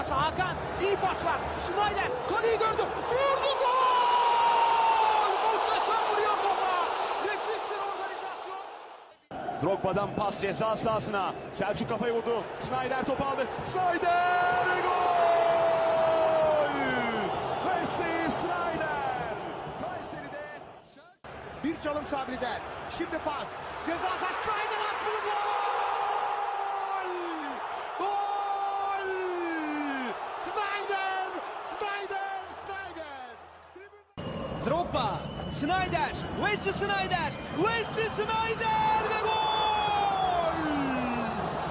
pası Hakan. iyi paslar. Snyder kaleyi gördü. Vurdu gol! Muhteşem vuruyor topa. Nefis bir organizasyon. Drogba'dan pas ceza sahasına. Selçuk kafayı vurdu. Snyder topu aldı. Snyder gol! Wesley Snyder. Kayseri'de Bir çalım Sabri'den. Şimdi pas. Ceza sahası Snyder attı! Gol! Snyder! Snyder! Snyder! Drogba, Snyder, Wesley Snyder, Wesley Snyder ve gol!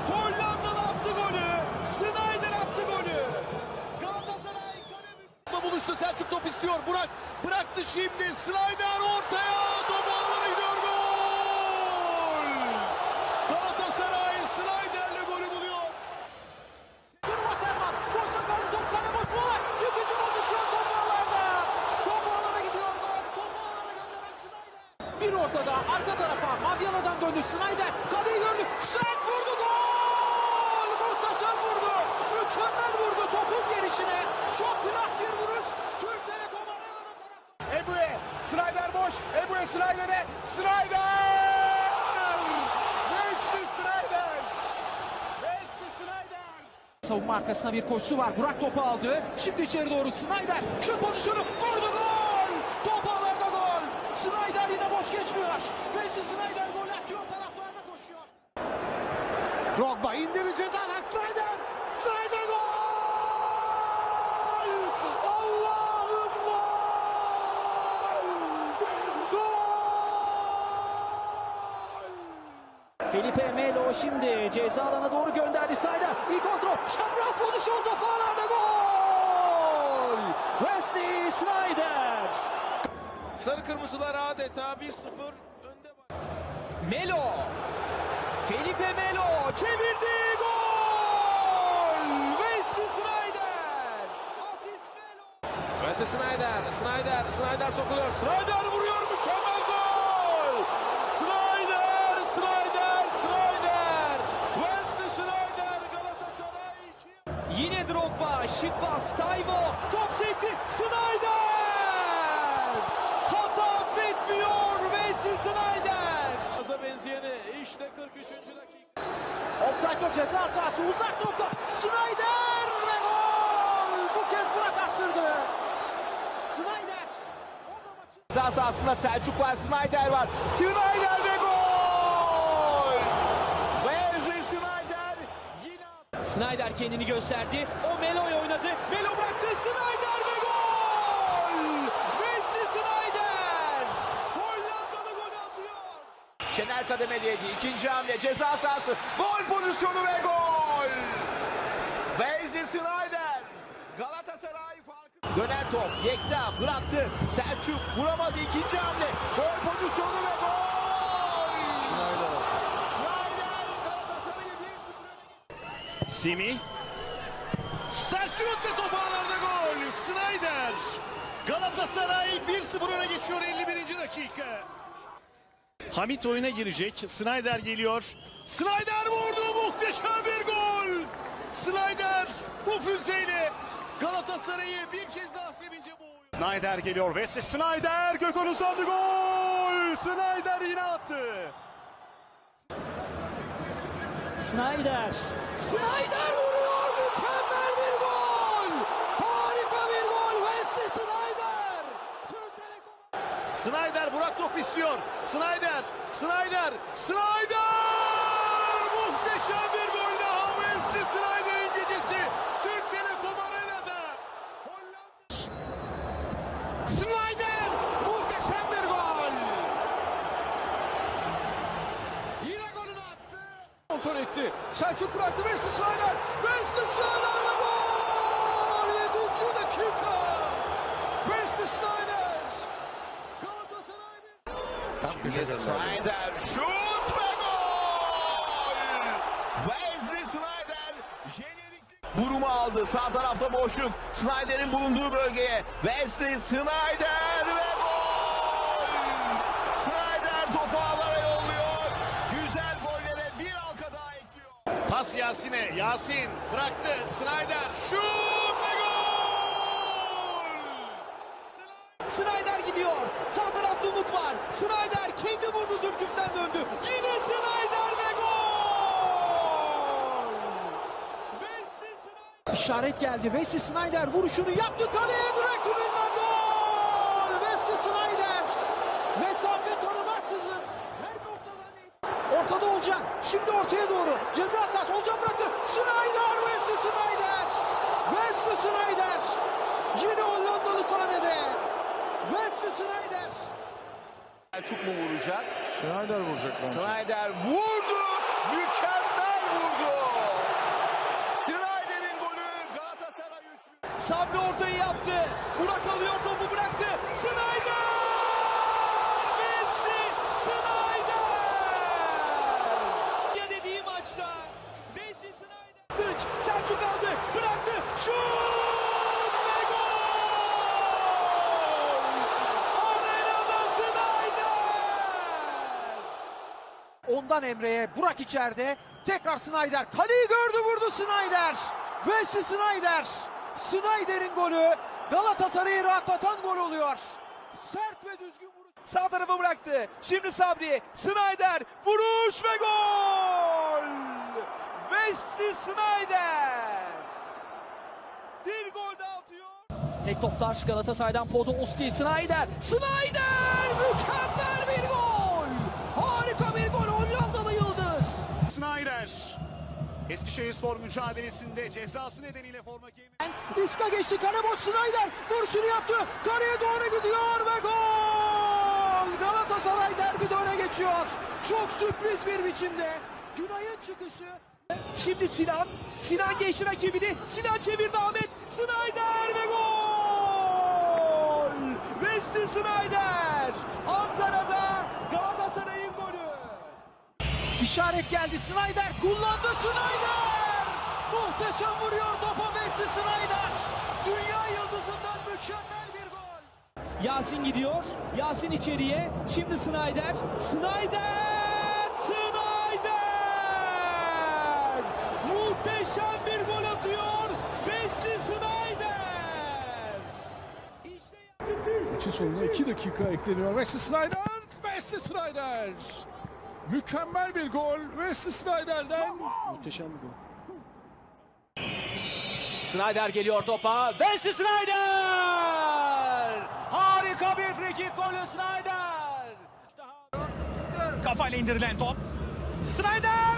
Hollandalı attı golü, Snyder attı golü. Galatasaray kale buluştu. Selçuk top istiyor. Burak bıraktı şimdi. Snyder ortaya. Top ağlara gidiyor. Gol! Galatasaray Snyder'le golü buluyor. Sonu Waterman, boşta kaldı top kale boş bola. İkinci pozisyon top ağlarda. Top ağlara gidiyor gol. Top ağlara gönderen Bir ortada arka tarafa Mabyala'dan döndü Snyder. Kaleyi gördü. Sert vurdu gol. Muhteşem vurdu. Mükemmel vurdu topun gelişine. Çok klas bir vuruş. Türk Telekom Arena'da taraftar. Ebu'ye. Snyder boş. Ebu'ye Snyder'e. Snyder! Wesley Snyder! Wesley Snyder! Savunma arkasına bir koşusu var. Burak topu aldı. Şimdi içeri doğru Snyder. Şut pozisyonu gol. Top ağlarda gol. Snyder yine boş geçmiyor. Wesley Snyder gol atıyor. Taraftarına koşuyor. Drogba indirdi ceza sahası Snyder! Snyder gol! Allah'ım gol! Felipe Melo şimdi ceza alana doğru gönderdi Snyder. İyi kontrol. Çapraz pozisyon topu ağlarda gol! Wesley Snyder. Sarı kırmızılar adeta 1-0 önde var. Melo. Felipe Melo çevirdi gol! Wesley Snyder. Asist Melo. Wesley Snyder, Snyder, Snyder sokuluyor. Snyder vuruyor mükemmel gol! Snyder, Snyder, Snyder! Wesley Snyder Galatasaray 2. Yine Drogba, şık bas, Tayvo, top sekti, Snyder! İşte 43. dakika. Offside yok ceza sahası, uzak nokta, Snyder ve gol! Bu kez Burak attırdı. Snyder. Maçı... Ceza sahasında Selçuk var. Snyder var. Snyder ve gol! Wesley Snyder yine. Snyder kendini gösterdi. O Melo'ya oynadı. Melo bıraktı. Snyder ve gol! Wesley Snyder! Hollandalı golü atıyor. Şener kademedeydi. İkinci hamle ceza sahası. Gol pozisyonu ve gol! Wesley Snyder. Galatasaray farkı. Dönen top. Yekta bıraktı. Selçuk vuramadı. İkinci hamle. Gol pozisyonu ve gol! Snyder. Snyder Galatasaray'ı 1-0 Simi. Selçuk ve top ağlarda gol. Snyder. Galatasaray 1-0 öne geçiyor 51. dakika. Hamit oyuna girecek. Snyder geliyor. Snyder vurdu. Muhteşem bir gol. Snyder bu füzeyle Galatasaray'ı bir kez daha sevince boğuyor. Snyder geliyor. Wesley Snyder. Gökhan uzandı gol. Snyder yine attı. Snyder. Snyder vuruyor. Mükemmel bir gol. Harika bir gol. Wesley Snyder. Türk Telekom. Snyder Burak top istiyor. Snyder. Snyder. Snyder. Muhteşem bir gol daha. Wesley Snyder'in gecesi. Türk Telekom Arena'da. Hollanda. Snyder! Muhteşem bir gol! Yine golünü attı. Kontrol etti. Selçuk bıraktı. Wesley Snyder. Wesley Snyder ve gol. 7. dakika. Wesley Snyder. Galatasaray bir... Snyder şut ve gol! Wesley Snyder jenerikli vurumu aldı. Sağ tarafta boşluk. Snyder'in bulunduğu bölgeye. Wesley Snyder ve gol! Snyder topu ağlara yolluyor. Güzel gollere bir halka daha ekliyor. Pas Yasin'e. Yasin bıraktı. Snyder şut ve gol! Snyder- Snyder gidiyor. Sağ tarafta Umut var. Snyder kendi vurdu Zülküf'ten döndü. Yine Snyder ve gol! Wesley Snyder. İşaret geldi. Wesley Snyder vuruşunu yaptı. Kaleye direkt önünden gol! Wesley Snyder. Mesafe tanımaksızın her noktadan Ortada Olcan. Şimdi ortaya doğru. Ceza sahası Olcan bıraktı. Snyder, Wesley Snyder. Wesley Snyder. Yine Hollandalı sahnede. Wesley Snyder. Selçuk mu vuracak? Schneider vuracak bence. Snyder vurdu. Mükemmel vurdu. Snyder'in golü Galatasaray 3 Sabri ortayı yaptı. Burak alıyor topu bıraktı. Snyder! Wesley Snyder! Ya dediği maçta. Wesley Snyder. Tıç. Selçuk aldı. Bıraktı. Şut! Ondan Emre'ye Burak içeride. Tekrar Snyder. Kaleyi gördü vurdu Snyder. Wesley Snyder. Snyder'in golü Galatasaray'ı rahatlatan gol oluyor. Sert ve düzgün vuruş. Sağ tarafa bıraktı. Şimdi Sabri. Snyder. Vuruş ve gol. Wesley Snyder. Bir gol daha atıyor. Tek toplar Galatasaray'dan Podolski Snyder. Snyder mükemmel bir gol. Harika bir gol Hollandalı Yıldız. Snyder. Eskişehirspor mücadelesinde cezası nedeniyle forma giyemedi. İska geçti kale boş Snyder. Vuruşunu yaptı. Kaleye doğru gidiyor ve gol. Galatasaray derbide öne geçiyor. Çok sürpriz bir biçimde. Günay'ın çıkışı. Şimdi Sinan. Sinan geçti rakibini. Sinan çevirdi Ahmet. Snyder ve gol. Wesley Snyder. Ankara'da Galatasaray'ın golü. İşaret geldi. Snyder kullandı. Snyder! Muhteşem vuruyor topa Wesley Snyder. Dünya yıldızından mükemmel bir gol. Yasin gidiyor. Yasin içeriye. Şimdi Snyder. Snyder! Snyder! Muhteşem bir gol atıyor. Wesley Snyder! İşte Maçın sonuna 2 dakika ekleniyor. Wesley Snyder, Wesley Snyder. Mükemmel bir gol Wesley Snyder'den. Muhteşem bir gol. Snyder geliyor topa. Wesley Snyder! Harika bir free kick golü Snyder! Kafayla indirilen top. Snyder